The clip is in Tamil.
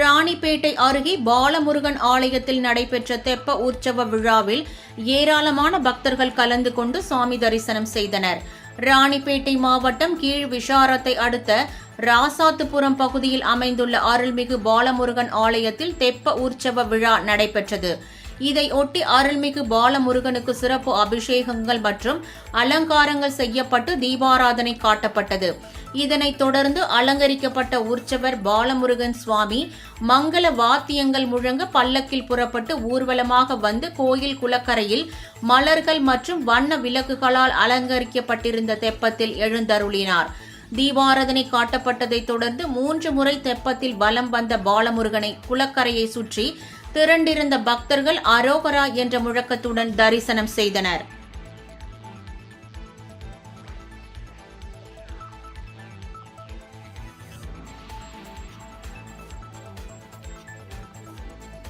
ராணிப்பேட்டை அருகே பாலமுருகன் ஆலயத்தில் நடைபெற்ற தெப்ப உற்சவ விழாவில் ஏராளமான பக்தர்கள் கலந்து கொண்டு சாமி தரிசனம் செய்தனர். ராணிப்பேட்டை மாவட்டம் கீழ் விஷாரத்தை அடுத்த ராசாத்துப்புரம் பகுதியில் அமைந்துள்ள அருள்மிகு பாலமுருகன் ஆலயத்தில் தெப்ப உற்சவ விழா நடைபெற்றது. இதையொட்டி அருள்மிகு பாலமுருகனுக்கு சிறப்பு அபிஷேகங்கள் மற்றும் அலங்காரங்கள் செய்யப்பட்டு தீபாராதனை காட்டப்பட்டது. இதனைத் தொடர்ந்து அலங்கரிக்கப்பட்ட உற்சவர் பாலமுருகன் சுவாமி மங்கள வாத்தியங்கள் முழங்க பல்லக்கில் புறப்பட்டு ஊர்வலமாக வந்து கோயில் குளக்கரையில் மலர்கள் மற்றும் வண்ண விளக்குகளால் அலங்கரிக்கப்பட்டிருந்த தெப்பத்தில் எழுந்தருளினார். தீபாராதனை காட்டப்பட்டதைத் தொடர்ந்து மூன்று முறை தெப்பத்தில் வலம் வந்த பாலமுருகனை குளக்கரையை சுற்றி திரண்டிருந்த பக்தர்கள் அரோகரா என்ற முழக்கத்துடன் தரிசனம் செய்தனர்.